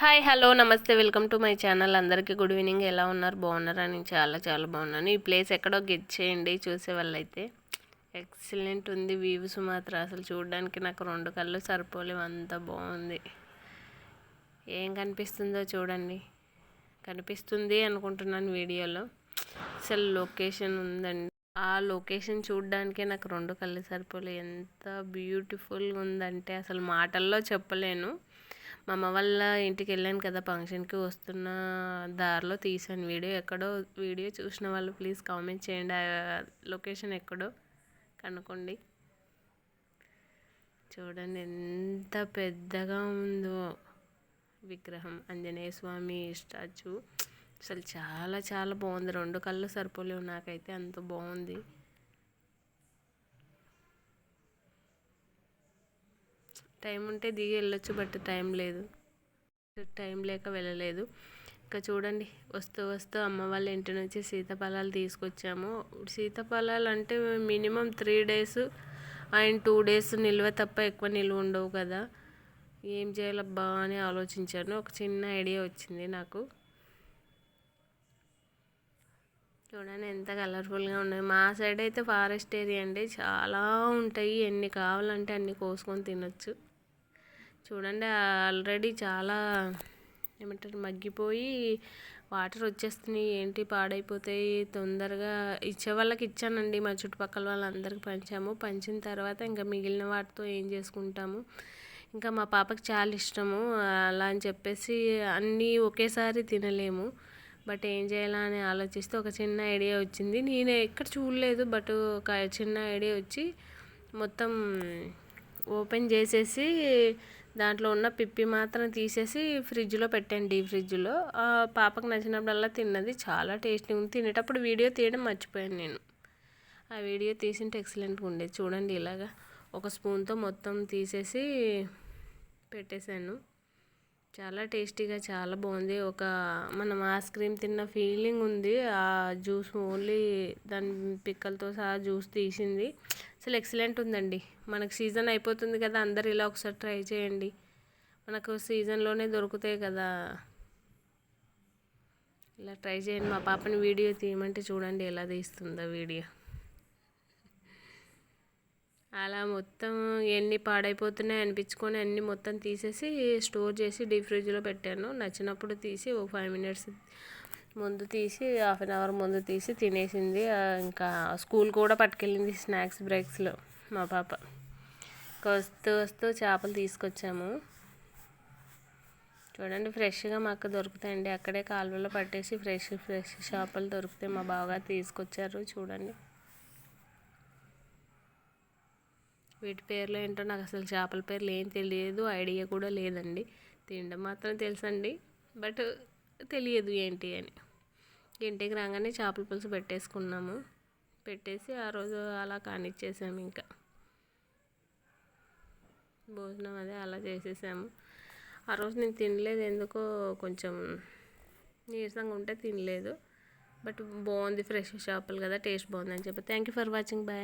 Hi hello నమస్తే welcome to my channel. అందరికీ good evening. ఎలా ఉన్నారు? బాగున్నారా? నేను చాలా చాలా బాగున్నాను. ఈ ప్లేస్ ఎక్కడో గెట్ చేయండి చూసే వాళ్ళైతే ఎక్సలెంట్ ఉంది వ్యూస్ మాత్రం. అసలు చూడడానికి నాకు రెండు కళ్ళు సరిపోలేవు. అంత బాగుంది. ఏం కనిపిస్తుందో చూడండి. కనిపిస్తుంది అనుకుంటున్నాను వీడియోలో. అసలు లొకేషన్ ఉందండి. ఆ లొకేషన్ చూడడానికే నాకు రెండు కళ్ళు సరిపోలే ఎంత బ్యూటిఫుల్గా ఉందంటే అసలు మాటల్లో చెప్పలేను. మా అమ్మ వాళ్ళ ఇంటికి వెళ్ళాను కదా ఫంక్షన్కి వస్తున్న దారిలో తీసాను వీడియో. ఎక్కడో వీడియో చూసిన వాళ్ళు ప్లీజ్ కామెంట్ చేయండి. లొకేషన్ ఎక్కడో కనుక్కోండి. చూడండి ఎంత పెద్దగా ఉందో విగ్రహం. ఆంజనేయ స్వామి స్టాచ్యూ. అసలు చాలా చాలా బాగుంది. రెండు కళ్ళు సరిపోలేవు నాకైతే. అంత బాగుంది. టైం ఉంటే దిగి వెళ్ళొచ్చు బట్ టైం లేదు. టైం లేక వెళ్ళలేదు. ఇంకా చూడండి వస్తూ వస్తూ అమ్మ వాళ్ళ ఇంటి నుంచి సీతాఫలాలు తీసుకొచ్చాము. సీతాఫలాలు అంటే minimum three days and two days నిల్వ తప్ప ఎక్కువ నిల్వ ఉండవు కదా. ఏం చేయాలబ్బా అని ఆలోచించాను. ఒక చిన్న ఐడియా వచ్చింది నాకు. చూడండి ఎంత కలర్ఫుల్గా ఉన్నాయి. మా సైడ్ అయితే ఫారెస్ట్ ఏరియా అండి. చాలా ఉంటాయి. ఎన్ని కావాలంటే అన్ని కోసుకొని తినొచ్చు. చూడండి ఆల్రెడీ చాలా ఏమంటారు మగ్గిపోయి వాటర్ వచ్చేస్తున్నాయి. ఏంటి పాడైపోతాయి తొందరగా ఇచ్చే వాళ్ళకి ఇచ్చానండి. మా చుట్టుపక్కల వాళ్ళందరికీ పంచాము. పంచిన తర్వాత ఇంకా మిగిలిన వాటితో ఏం చేసుకుంటాము? ఇంకా మా పాపకి చాలా ఇష్టము. అలా అని చెప్పేసి అన్నీ ఒకేసారి తినలేము. బట్ ఏం చేయాలా అని ఆలోచిస్తే ఒక చిన్న ఐడియా వచ్చింది. నేను ఎక్కడ చూడలేదు బట్ ఒక చిన్న ఐడియా వచ్చి మొత్తం ఓపెన్ చేసేసి దాంట్లో ఉన్న పిప్పి మాత్రం తీసేసి ఫ్రిడ్జ్లో పెట్టండి డీప్ ఫ్రిడ్జ్లో. పాపకు నచ్చినప్పుడల్లా తిన్నది చాలా టేస్టీ ఉంది. తినేటప్పుడు వీడియో తీయడం మర్చిపోయాను నేను. ఆ వీడియో తీసింటే ఎక్సలెంట్గా ఉండేది. చూడండి ఇలాగా ఒక స్పూన్తో మొత్తం తీసేసి పెట్టేశాను. చాలా టేస్టీగా చాలా బాగుంది. ఒక మనం ఐస్ క్రీమ్ తిన్న ఫీలింగ్ ఉంది. ఆ జ్యూస్ ఓన్లీ దాని పిక్కలతో సహా జ్యూస్ తీసింది. అసలు ఎక్సలెంట్ ఉందండి. మనకు సీజన్ అయిపోతుంది కదా అందరు ఇలా ఒకసారి ట్రై చేయండి. మనకు సీజన్లోనే దొరుకుతాయి కదా. ఇలా ట్రై చేయండి. మా పాపని వీడియో తీయమంటే చూడండి ఎలా తీస్తుందో వీడియో. అలా మొత్తం ఎన్ని పాడైపోతున్నాయి అనిపించుకొని అన్నీ మొత్తం తీసేసి స్టోర్ చేసి డీప్ ఫ్రిడ్జ్లో పెట్టాను. నచ్చినప్పుడు తీసి ఒక ఫైవ్ మినిట్స్ ముందు తీసి హాఫ్ అన్ అవర్ ముందు తీసి తినేసింది. ఇంకా స్కూల్ కూడా పట్టుకెళ్ళింది స్నాక్స్ బ్రేక్స్లో మా పాప. వస్తూ వస్తూ చేపలు తీసుకొచ్చాము. చూడండి ఫ్రెష్గా మాకు దొరుకుతాయండి. అక్కడే కాలువలో పట్టేసి ఫ్రెష్ ఫ్రెష్ చేపలు దొరుకుతాయి మా బాగా తీసుకొచ్చారు చూడండి. వీటి పేర్లు ఏంటో నాకు అసలు చేపల పేర్లు ఏం తెలియదు. ఐడియా కూడా లేదండి. తినడం మాత్రం తెలుసండి. బట్ తెలియదు ఏంటి అని. ఇంటికి రాగానే చేపల పులుసు పెట్టేసుకున్నాము. పెట్టేసి ఆ రోజు అలా కానిచ్చేసాము ఇంకా. భోజనం అదే అలా చేసేసాము. ఆ రోజు నేను తినలేదు ఎందుకో కొంచెం నీరసంగా ఉంటే తినలేదు. బట్ బాగుంది ఫ్రెష్ చేపలు కదా టేస్ట్ బాగుంది అని చెప్పి. Thank you for watching bye